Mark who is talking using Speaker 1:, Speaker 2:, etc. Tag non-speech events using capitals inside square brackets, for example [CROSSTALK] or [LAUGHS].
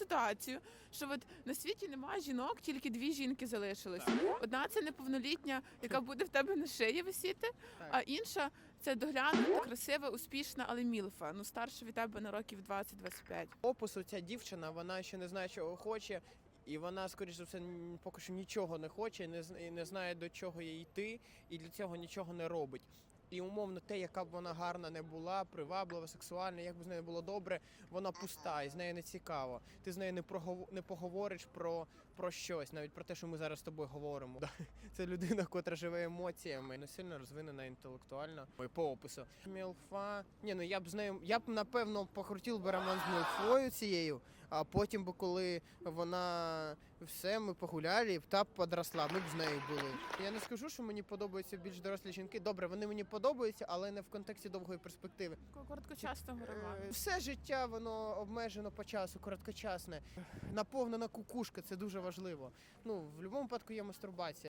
Speaker 1: ситуацію, що от на світі немає жінок, тільки дві жінки залишились. Одна це неповнолітня, яка буде в тебе на шиї висіти, а інша це доглянута, красива, успішна, але мілфа. Ну старша від тебе на років 20-25.
Speaker 2: опису ця дівчина, вона ще не знає, чого хоче, і вона, скоріш за все, поки що нічого не хоче, не, і не знає до чого їй йти, і для цього нічого не робить. І умовно, те, яка б вона гарна не була, приваблива, сексуальна, як би з нею було добре, вона пуста, і з нею не цікаво. Ти з нею не прогов... не поговориш про, про щось, навіть про те, що ми зараз з тобою говоримо. Да. [LAUGHS] Це людина, котра живе емоціями, не сильно розвинена інтелектуально. Ой, По опису. Мілфа. Ні, ну я б з нею, я б напевно покрутив би роман з Мілфою цією, а потім би, коли вона все, ми погуляли, та подросла, ми б з нею були. Я не скажу, що мені подобаються більш дорослі жінки. Добре, вони мені подобаються, але не в контексті довгої перспективи.
Speaker 1: Короткочасного роману.
Speaker 2: Е, Все життя воно обмежено по часу, короткочасне. Наповнена кукушка, це дуже важливо. Ну, в будь-якому випадку є мастурбація.